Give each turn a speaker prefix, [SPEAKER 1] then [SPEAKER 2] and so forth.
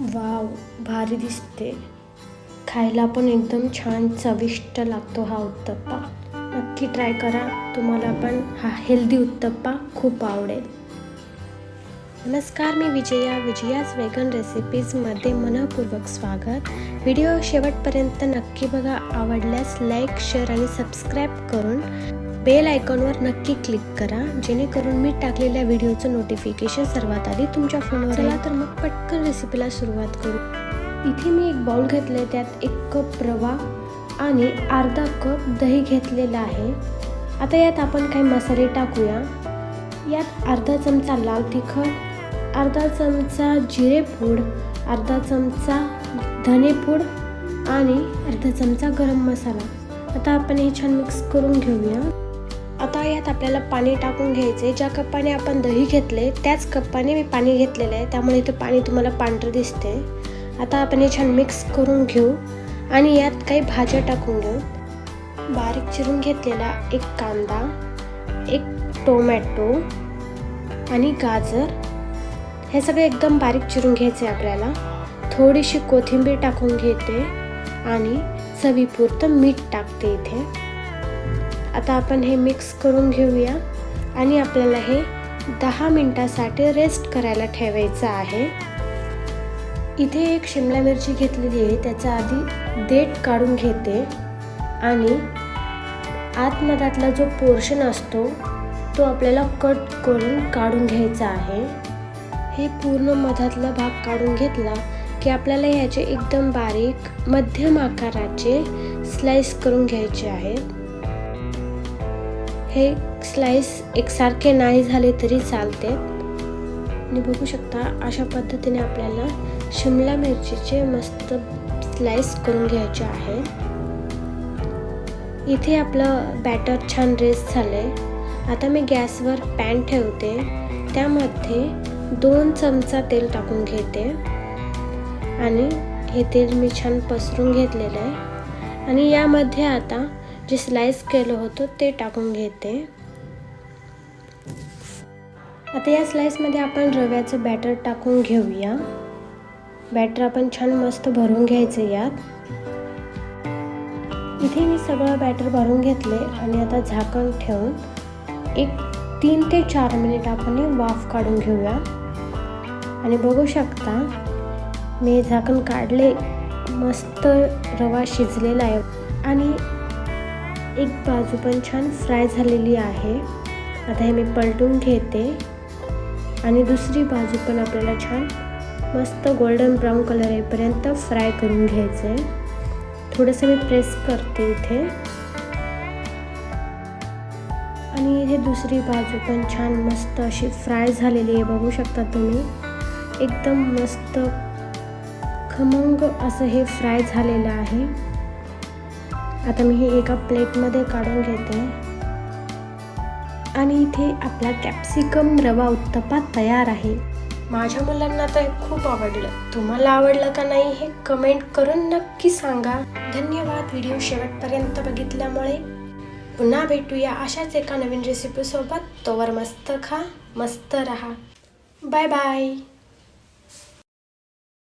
[SPEAKER 1] Wow भारी दिसते. खायला पण एकदम छान चविष्ट लागतो हा उत्तप्पा. नक्की ट्राय करा. तुम्हाला पण हा हेल्दी उत्तप्पा खूप आवडेल. नमस्कार मी विजया. विजयाज वेगन रेसिपीजमध्ये मनपूर्वक स्वागत. व्हिडिओ शेवटपर्यंत नक्की बघा. आवडल्यास लाईक शेअर आणि सबस्क्राईब करून बेल आयकॉनवर नक्की क्लिक करा जेणेकरून मी टाकलेल्या व्हिडिओचं नोटिफिकेशन सर्वात आधी तुमच्या फोनवर चला तर मग पटकन रेसिपीला सुरुवात करू. इथे मी एक बाउल घेतले त्यात एक कप रवा आणि अर्धा कप दही घेतलेला आहे. आता यात आपण काही मसाले टाकूया. यात अर्धा चमचा लाल तिखट अर्धा चमचा जिरेपूड अर्धा चमचा धनेपूड आणि अर्धा चमचा गरम मसाला. आता आपण हे छान मिक्स करून घेऊया. आता यात आपल्याला पाणी टाकून घ्यायचे ज्या कप्पाने आपण दही घेतले त्याच कप्पाने मी पाणी घेतलेलं आहे. त्यामुळे इथं पाणी तुम्हाला पांढरं दिसते आता आपण हे छान मिक्स करून घेऊ आणि यात काही भाज्या टाकून घेऊ. बारीक चिरून घेतलेला एक कांदा एक टोमॅटो आणि गाजर. हे सगळे एकदम बारीक चिरून घ्यायचे आपल्याला. थोडीशी कोथिंबीर टाकून घेते आणि चवीपुरतं मीठ टाकते इथे. आता आपण हे मिक्स करून घेऊया. आणि आपल्याला हे दहा मिनटासाठी रेस्ट करायला ठेवायचं आहे. इथे एक शिमला मिरची घेतलेली आहे. त्याचा आधी देठ काढून घेते. आणि आतमधातला जो पोर्शन असतो तो आपल्याला कट करून काढून घ्यायचा आहे. हे पूर्ण मधातला भाग काढून घेतला की आपल्याला ह्याचे एकदम बारीक मध्यम आकाराचे स्लाइस करून घ्यायचे आहेत. हे स्लाइस एकसारखे नाही झाले तरी चालते. आणि बघू शकता अशा पद्धतीने आपल्याला शिमला मिरचीचे मस्त स्लाइस करून घ्यायचे आहे. इथे आपलं बॅटर छान रेस झाले आता मी गॅसवर पॅन ठेवते. त्यामध्ये दोन चमचा तेल टाकून घेते. आणि हे तेल मी छान पसरून घेतलेलं आहे. आणि यामध्ये आता जे स्लाइस केलं होतं ते टाकून घेते. आता या स्लाईसमध्ये आपण रव्याचं बॅटर टाकून घेऊया. बॅटर आपण छान मस्त भरून घ्यायचं यात. इथे मी सगळं बॅटर भरून घेतले आणि आता झाकण ठेवून एक तीन ते चार मिनिट आपण वाफ काढून घेऊया. आणि बघू शकता मी झाकण काढले मस्त रवा शिजलेला आहे. आणि एक बाजू पण छान फ्राय झालेली आहे. आता हे मी पलटून घेते. आणि दुसरी बाजू पण आपल्याला छान मस्त गोल्डन ब्राऊन कलर येईपर्यंत फ्राय करून घ्यायचं आहे थोडंसं मी प्रेस करते इथे. आणि इथे दुसरी बाजू पण छान मस्त अशी फ्राय झालेली आहे बघू शकता तुम्ही. एकदम मस्त खमंग असं हे फ्राय झालेलं आहे. आता मी हे एका प्लेटमध्ये काढून घेते. आणि इथे आपला कॅप्सिकम रवा उत्तप्पा तयार आहे. माझ्या मुलांना तर हे खूप आवडलं. तुम्हाला आवडलं का नाही हे कमेंट करून नक्की सांगा. धन्यवाद. व्हिडिओ शेवटपर्यंत बघितल्यामुळे पुन्हा भेटूया अशाच एका नवीन रेसिपीसोबत तोवर मस्त खा मस्त रहा. Bye bye